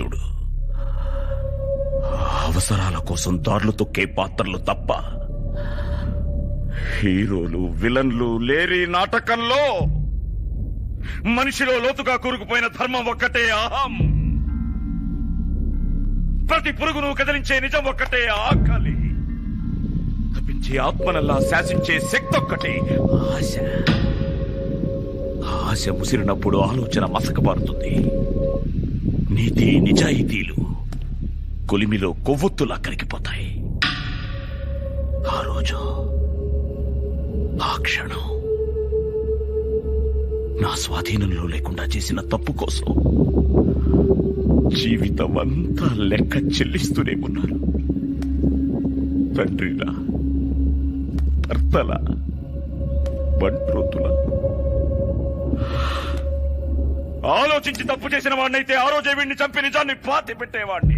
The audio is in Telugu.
చూడు. అవసరాల కోసం దారులు తొక్కే పాత్రలు తప్ప హీరోలు విలన్లు లేరి నాటకంలో మనిషిలో లోతుగా కూరుకుపోయిన ధర్మం ఒక్కటే అహం. ప్రతి పురుగును కదిలించే నిజం ఒక్కటే ఆకలి. తప్పించే ఆత్మనల్లా శాసించే శక్తి ఒక్కటే ఆశ. ఆశ ముసిరినప్పుడు ఆలోచన మసకబారుతుంది. నీతి నిజాయితీలు కొలిమిలో కొవ్వొత్తులా కరిగిపోతాయి. ఆ రోజు ఆ క్షణం నా స్వాధీనంలో లేకుండా చేసిన తప్పు కోసం జీవితం అంతా లెక్క చెల్లిస్తూనే ఉన్నారు. తండ్రిలా భర్తలా బంట్రోతులా ఆలోచించి తప్పు చేసిన వాడినైతే ఆ రోజే వీడిని చంపి నిజాన్ని పాతి పెట్టేవాడిని